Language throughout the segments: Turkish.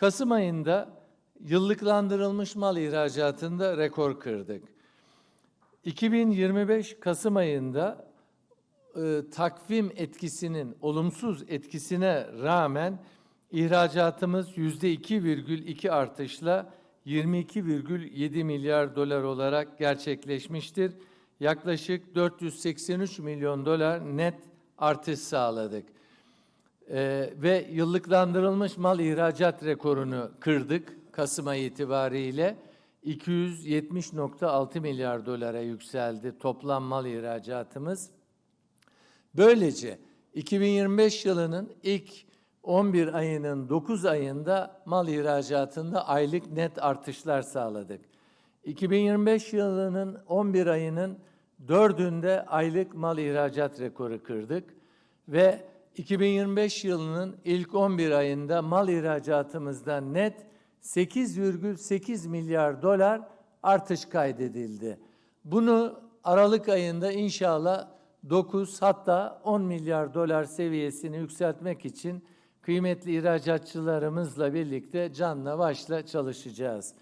Kasım ayında yıllıklandırılmış mal ihracatında rekor kırdık. 2025 Kasım ayında e, takvim etkisinin olumsuz etkisine rağmen ihracatımız yüzde 2,2 artışla 22,7 milyar dolar olarak gerçekleşmiştir. Yaklaşık 483 milyon dolar net artış sağladık. Ee, ve yıllıklandırılmış mal ihracat rekorunu kırdık Kasım ayı itibariyle. 270.6 milyar dolara yükseldi toplam mal ihracatımız. Böylece 2025 yılının ilk 11 ayının 9 ayında mal ihracatında aylık net artışlar sağladık. 2025 yılının 11 ayının 4'ünde aylık mal ihracat rekoru kırdık ve 2025 yılının ilk 11 ayında mal ihracatımızda net 8,8 milyar dolar artış kaydedildi. Bunu Aralık ayında inşallah 9 hatta 10 milyar dolar seviyesini yükseltmek için kıymetli ihracatçılarımızla birlikte canla başla çalışacağız.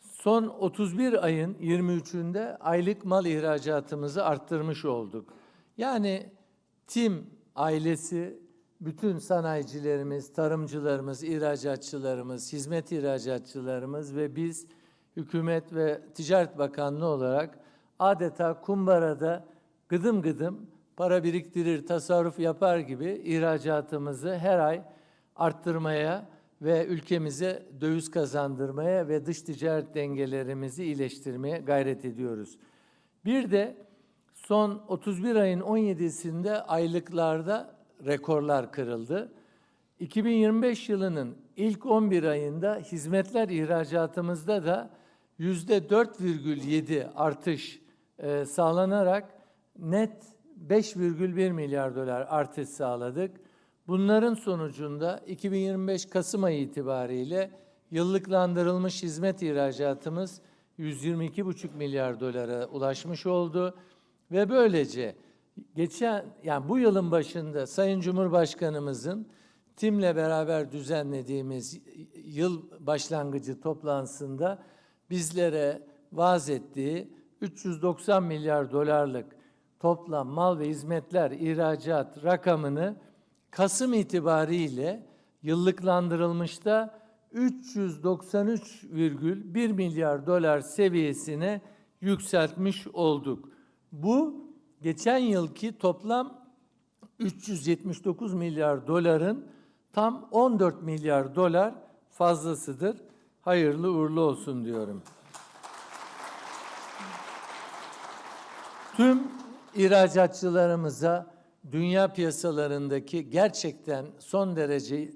Son 31 ayın 23'ünde aylık mal ihracatımızı arttırmış olduk. Yani TİM ailesi, bütün sanayicilerimiz, tarımcılarımız, ihracatçılarımız, hizmet ihracatçılarımız ve biz hükümet ve Ticaret Bakanlığı olarak adeta kumbarada gıdım gıdım para biriktirir, tasarruf yapar gibi ihracatımızı her ay arttırmaya ve ülkemize döviz kazandırmaya ve dış ticaret dengelerimizi iyileştirmeye gayret ediyoruz. Bir de son 31 ayın 17'sinde aylıklarda rekorlar kırıldı. 2025 yılının ilk 11 ayında hizmetler ihracatımızda da %4,7 artış e, sağlanarak net 5,1 milyar dolar artış sağladık. Bunların sonucunda 2025 Kasım ayı itibariyle yıllıklandırılmış hizmet ihracatımız 122,5 milyar dolara ulaşmış oldu ve böylece geçen yani bu yılın başında Sayın Cumhurbaşkanımızın TİM'le beraber düzenlediğimiz yıl başlangıcı toplantısında bizlere vaaz ettiği 390 milyar dolarlık toplam mal ve hizmetler ihracat rakamını Kasım itibariyle yıllıklandırılmışta 393,1 milyar dolar seviyesine yükseltmiş olduk. Bu geçen yılki toplam 379 milyar doların tam 14 milyar dolar fazlasıdır. Hayırlı uğurlu olsun diyorum. Tüm ihracatçılarımıza dünya piyasalarındaki gerçekten son derece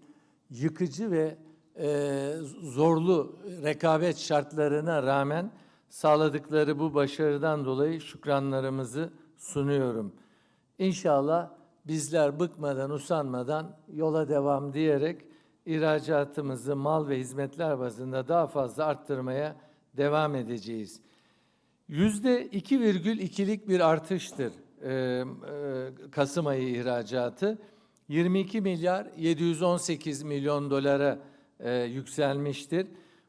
yıkıcı ve e, zorlu rekabet şartlarına rağmen sağladıkları bu başarıdan dolayı şükranlarımızı sunuyorum. İnşallah bizler bıkmadan, usanmadan yola devam diyerek ihracatımızı mal ve hizmetler bazında daha fazla arttırmaya devam edeceğiz. Yüzde 2,2'lik bir artıştır e, e, Kasım ayı ihracatı. 22 milyar 718 milyon dolara e, yükselmiştir.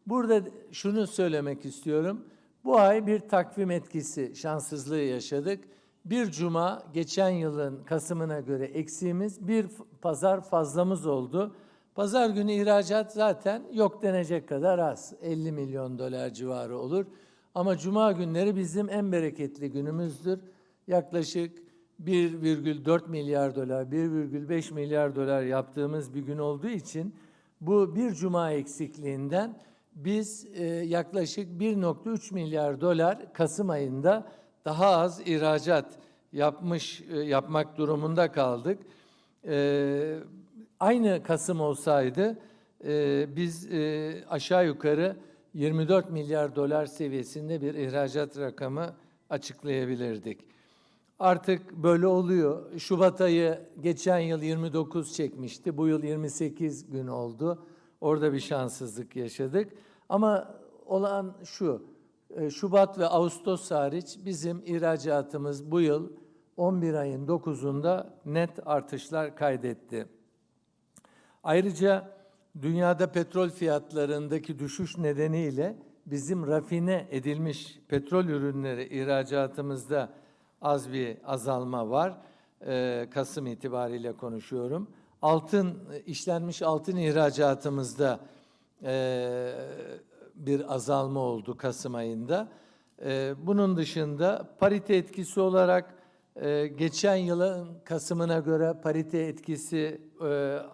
Burada şunu söylemek istiyorum. Bu ay bir takvim etkisi şanssızlığı yaşadık. Bir cuma geçen yılın Kasım'ına göre eksiğimiz, bir pazar fazlamız oldu. Pazar günü ihracat zaten yok denecek kadar az. 50 milyon dolar civarı olur. Ama cuma günleri bizim en bereketli günümüzdür. Yaklaşık 1,4 milyar dolar, 1,5 milyar dolar yaptığımız bir gün olduğu için bu bir cuma eksikliğinden biz e, yaklaşık 1,3 milyar dolar Kasım ayında daha az ihracat yapmış e, yapmak durumunda kaldık. E, aynı Kasım olsaydı e, biz e, aşağı yukarı 24 milyar dolar seviyesinde bir ihracat rakamı açıklayabilirdik. Artık böyle oluyor. Şubat ayı geçen yıl 29 çekmişti. Bu yıl 28 gün oldu. Orada bir şanssızlık yaşadık. Ama olan şu, e, Şubat ve Ağustos hariç bizim ihracatımız bu yıl 11 ayın 9'unda net artışlar kaydetti. Ayrıca dünyada petrol fiyatlarındaki düşüş nedeniyle bizim rafine edilmiş petrol ürünleri ihracatımızda az bir azalma var. Ee, Kasım itibariyle konuşuyorum. Altın, işlenmiş altın ihracatımızda e, bir azalma oldu Kasım ayında. E, bunun dışında parite etkisi olarak e, geçen yılın Kasım'ına göre parite etkisi e,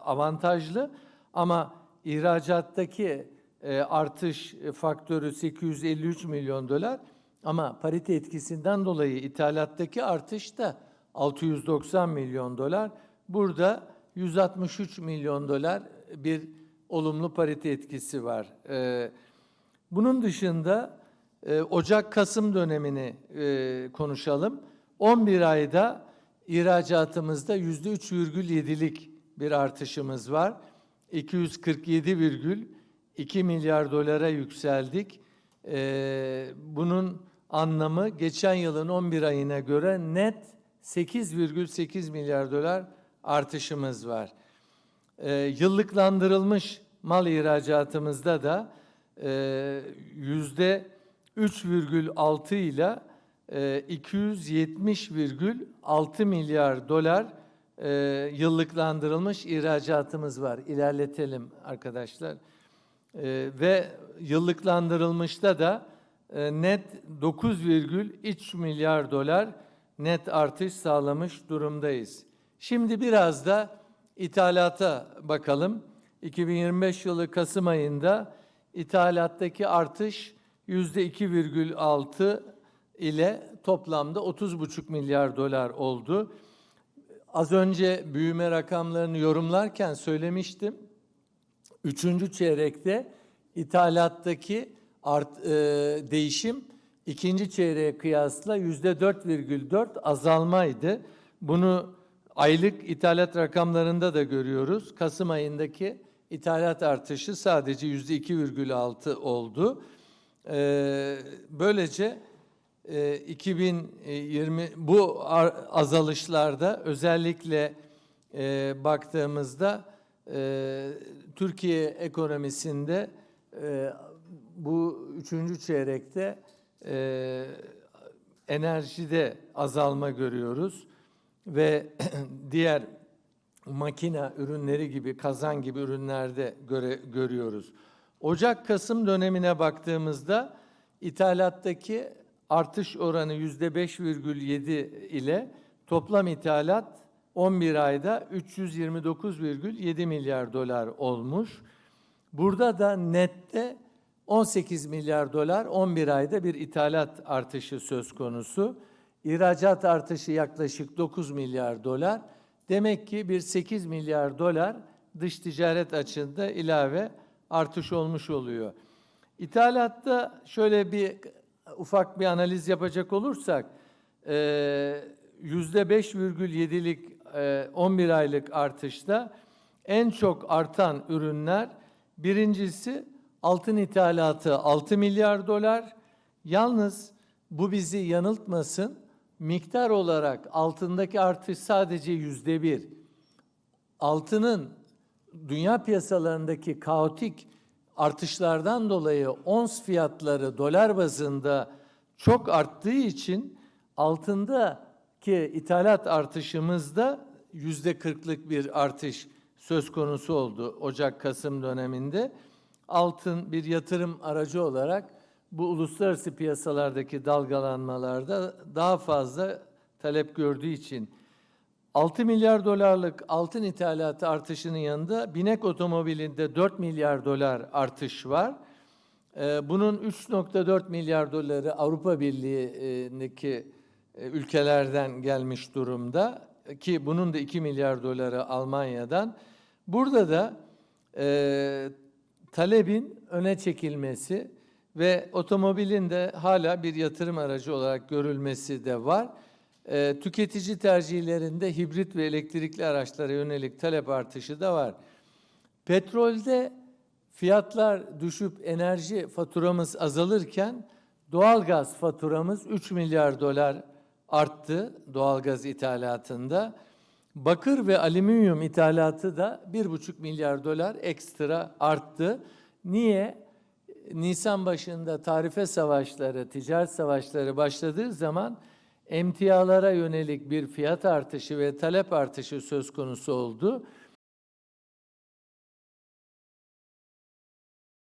avantajlı ama ihracattaki e, artış faktörü 853 milyon dolar ama parite etkisinden dolayı ithalattaki artış da 690 milyon dolar. Burada 163 milyon dolar bir olumlu parite etkisi var. Ee, bunun dışında e, Ocak-Kasım dönemini e, konuşalım. 11 ayda ihracatımızda %3,7'lik bir artışımız var. 247,2 milyar dolara yükseldik. Ee, bunun anlamı geçen yılın 11 ayına göre net 8,8 milyar dolar artışımız var. Ee, yıllıklandırılmış mal ihracatımızda da e, yüzde 3,6 ile e, 270,6 milyar dolar e, yıllıklandırılmış ihracatımız var. İlerletelim arkadaşlar. E, ve yıllıklandırılmışta da e, net 9,3 milyar dolar net artış sağlamış durumdayız. Şimdi biraz da ithalata bakalım. 2025 yılı Kasım ayında ithalattaki artış %2,6 ile toplamda 30,5 milyar dolar oldu. Az önce büyüme rakamlarını yorumlarken söylemiştim. Üçüncü çeyrekte ithalattaki art, e, değişim ikinci çeyreğe kıyasla yüzde 4,4 azalmaydı. Bunu aylık ithalat rakamlarında da görüyoruz. Kasım ayındaki ithalat artışı sadece yüzde 2,6 oldu. Ee, böylece e, 2020 bu azalışlarda özellikle e, baktığımızda e, Türkiye ekonomisinde e, bu üçüncü çeyrekte e, enerjide azalma görüyoruz ve diğer makina ürünleri gibi, kazan gibi ürünlerde göre, görüyoruz. Ocak-Kasım dönemine baktığımızda ithalattaki artış oranı yüzde 5,7 ile toplam ithalat 11 ayda 329,7 milyar dolar olmuş. Burada da nette 18 milyar dolar 11 ayda bir ithalat artışı söz konusu. İhracat artışı yaklaşık 9 milyar dolar. Demek ki bir 8 milyar dolar dış ticaret açığında ilave artış olmuş oluyor. İthalatta şöyle bir ufak bir analiz yapacak olursak yüzde 5,7'lik 11 aylık artışta en çok artan ürünler birincisi altın ithalatı 6 milyar dolar. Yalnız bu bizi yanıltmasın. Miktar olarak altındaki artış sadece yüzde bir. Altının dünya piyasalarındaki kaotik artışlardan dolayı ons fiyatları dolar bazında çok arttığı için altındaki ithalat artışımızda yüzde kırklık bir artış söz konusu oldu Ocak-Kasım döneminde. Altın bir yatırım aracı olarak bu uluslararası piyasalardaki dalgalanmalarda daha fazla talep gördüğü için 6 milyar dolarlık altın ithalatı artışının yanında binek otomobilinde 4 milyar dolar artış var. Ee, bunun 3.4 milyar doları Avrupa Birliği'ndeki e, ülkelerden gelmiş durumda ki bunun da 2 milyar doları Almanya'dan. Burada da e, talebin öne çekilmesi ve otomobilin de hala bir yatırım aracı olarak görülmesi de var. E, tüketici tercihlerinde hibrit ve elektrikli araçlara yönelik talep artışı da var. Petrolde fiyatlar düşüp enerji faturamız azalırken doğalgaz faturamız 3 milyar dolar arttı doğalgaz ithalatında. Bakır ve alüminyum ithalatı da 1,5 milyar dolar ekstra arttı. Niye? Nisan başında tarife savaşları, ticaret savaşları başladığı zaman emtialara yönelik bir fiyat artışı ve talep artışı söz konusu oldu.